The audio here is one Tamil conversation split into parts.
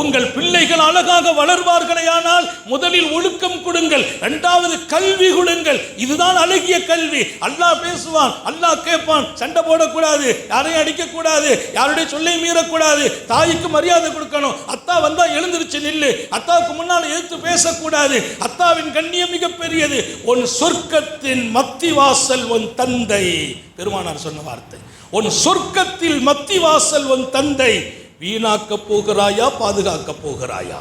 உங்கள் பிள்ளைகள் அழகாக வளர்வார்களே ஆனால் முதலில் ஒழுக்கம் கொடுங்கள் இரண்டாவது கல்வி கொடுங்கள். இதுதான் அழகிய கல்வி. அல்லாஹ் பேசுவான் அல்லாஹ் கேட்பான் சண்டை போடக்கூடாது யாரையும் அடிக்கக்கூடாது யாருடைய சொல்லை மீறக்கூடாது தாய்க்கு மரியாதை கொடுக்கணும். அத்தா வந்தா எழுந்திருச்சு நில்லு அத்தாவுக்கு முன்னால் எதிர்த்து பேசக்கூடாது. அத்தாவின் கண்ணியம் மிகப்பெரியது உன் சொர்க்கத்தின் மத்தி வாசல் உன் தந்தை. பெருமானார் சொன்ன வார்த்தை. உன் சொர்க்கத்தில் மத்தி வாசல் உன் தந்தை. வீணாக்கப் போகிறாயா பாதுகாக்க போகிறாயா?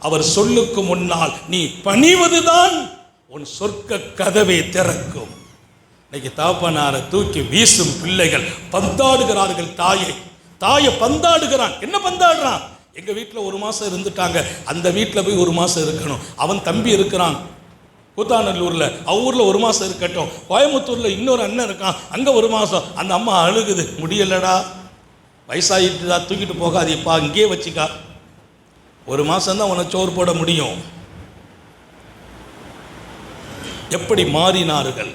அவர் சொல்லுக்கு முன்னால் நீ பணிவதுதான் உன் சொர்க்க கதவை திறக்கும். இன்னைக்கு தாப்பனாரை தூக்கி வீசும் பிள்ளைகள் பந்தாடுகிறார்கள் தாயை. தாயை பந்தாடுகிறான். என்ன பந்தாடுறான்? எங்க வீட்டில் ஒரு மாசம் இருந்துட்டாங்க. அந்த வீட்டில் போய் ஒரு மாசம் இருக்கணும். அவன் தம்பி இருக்கிறான். கூத்தாநல்லூரில் ஊரில் ஒரு மாதம் இருக்கட்டும். கோயம்புத்தூரில் இன்னொரு அண்ணன் இருக்கான். அங்கே ஒரு மாதம் அந்த அம்மா அழுகுது. முடியலடா. வயசாகிட்டு தூக்கிட்டு போகாதீப்பா இங்கேயே வச்சுக்கா. ஒரு மாதந்தான் உன்னை சோறு போட முடியும். எப்படி மாறினார்கள்?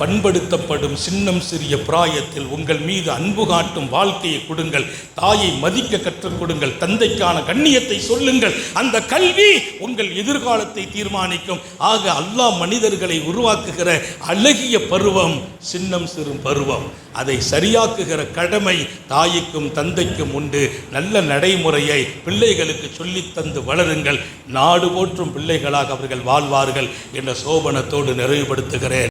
பண்படுத்தப்படும் சின்னம் சிறிய பிராயத்தில் உங்கள் மீது அன்பு காட்டும் வாழ்க்கையை கொடுங்கள். தாயை மதிக்க கற்றுக் கொடுங்கள். தந்தைக்கான கண்ணியத்தை சொல்லுங்கள். அந்த கல்வி உங்கள் எதிர்காலத்தை தீர்மானிக்கும். ஆக அல்லாஹ் மனிதர்களை உருவாக்குகிற அழகிய பருவம் சின்னம் சிறும் பருவம். அதை சரியாக்குகிற கடமை தாய்க்கும் தந்தைக்கும் உண்டு. நல்ல நடைமுறையை பிள்ளைகளுக்கு சொல்லித் தந்து வளருங்கள். நாடு போற்றும் பிள்ளைகளாக அவர்கள் வாழ்வார்கள் என்ற சோபனத்தோடு நிறைவுபடுத்துகிறேன்.